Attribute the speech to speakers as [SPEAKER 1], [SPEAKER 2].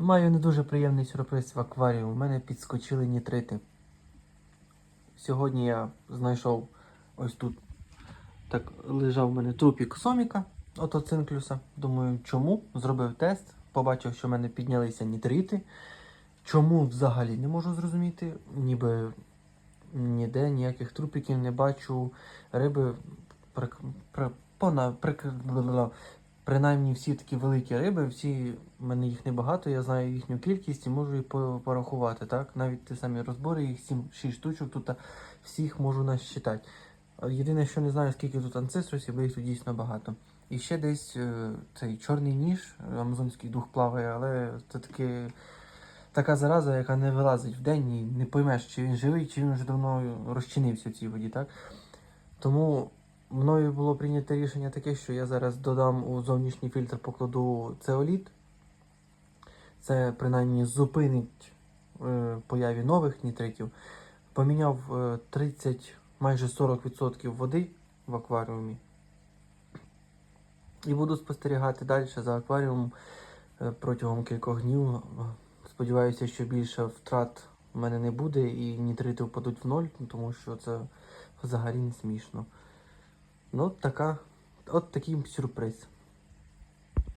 [SPEAKER 1] Маю не дуже приємний сюрприз в акваріумі. У мене підскочили нітрити. Сьогодні я знайшов ось тут. Так лежав у мене трупік соміка, ото цинклюса. Думаю, чому? Зробив тест, побачив, що в мене піднялися нітрити. Чому взагалі не можу зрозуміти. Ніби ніде ніяких трупіків не бачу. Риби при, при, при, принаймні всі такі великі риби, всі в мене їх небагато, я знаю їхню кількість і можу їх порахувати. Так? Навіть ті самі розбори, їх 7-6 штучок, тут всіх можу насчитати. Єдине, що не знаю, скільки тут анцеструсів, бо їх тут дійсно багато. І ще десь е, цей чорний ніж, амазонський дух плаває, але це таки така зараза, яка не вилазить в день і не поймеш, чи він живий, чи він вже давно розчинився в цій воді, так? Тому мною було прийнято рішення таке, що я зараз додам у зовнішній фільтр покладу цеоліт. Це принаймні зупинить е, появі нових нітритів. Поміняв е, 30, майже 40% води в акваріумі. І буду спостерігати далі за акваріумом е, протягом кількох днів. Сподіваюся, що більше втрат в мене не буде і нітрити впадуть в ноль, тому що це взагалі не смішно. Ну, така, от такий сюрприз.